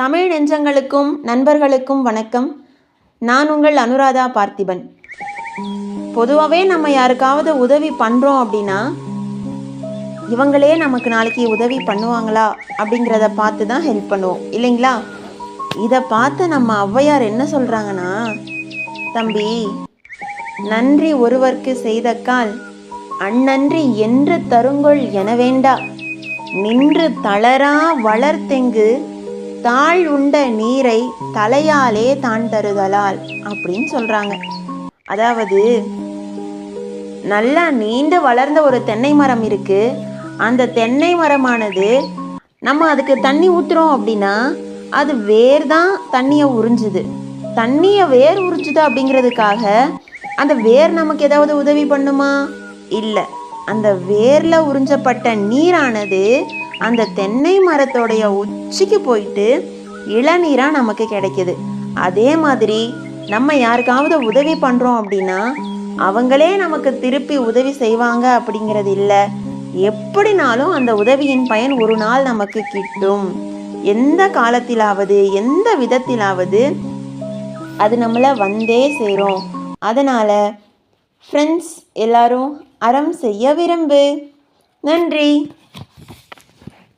தமிழ் நெஞ்சங்களுக்கும் நண்பர்களுக்கும் வணக்கம். நான் உங்கள் அனுராதா பார்த்திபன். பொதுவாகவே நம்ம யாருக்காவது உதவி பண்ணுறோம் அப்படின்னா இவங்களே நமக்கு நாளைக்கு உதவி பண்ணுவாங்களா அப்படிங்கிறத பார்த்து தான் ஹெல்ப் பண்ணுவோம். இல்லைங்களா? இதை பார்த்து நம்ம ஔவையார் என்ன சொல்கிறாங்கன்னா தம்பி நன்றி ஒருவர்க்கு செய்த கால் அந்நன்றி என்று தருங்கொள் என வேண்டா. நின்று தளரா வளர்த்தெங்கு தாழ் உண்ட நீரை தலையாலே தான் தருதலால் அப்படின்னு சொல்றாங்க. அதாவது நல்லா நீண்டு வளர்ந்த ஒரு தென்னை மரம் இருக்கு. அந்த தென்னை மரமானது நம்ம அதுக்கு தண்ணி ஊத்துறோம் அப்படின்னா அது வேர் தான் தண்ணியை உறிஞ்சுது. தண்ணியை வேர் உறிஞ்சுது அப்படிங்கிறதுக்காக அந்த வேர் நமக்கு ஏதாவது உதவி பண்ணுமா? இல்லை. அந்த வேர்ல உறிஞ்சப்பட்ட நீரானது அந்த தென்னை மரத்தோடைய உச்சிக்கு போயிட்டு இளநீராக நமக்கு கிடைக்கிது. அதே மாதிரி நம்ம யாருக்காவது உதவி பண்ணுறோம் அப்படின்னா அவங்களே நமக்கு திருப்பி உதவி செய்வாங்க அப்படிங்கிறது இல்லை. எப்படினாலும் அந்த உதவியின் பயன் ஒரு நாள் நமக்கு கிட்டும். எந்த காலத்திலாவது எந்த விதத்திலாவது அது நம்மளை வந்தே சேரும். அதனால் ஃப்ரெண்ட்ஸ் எல்லாரும் அறம் செய்ய விரும்பு. நன்றி.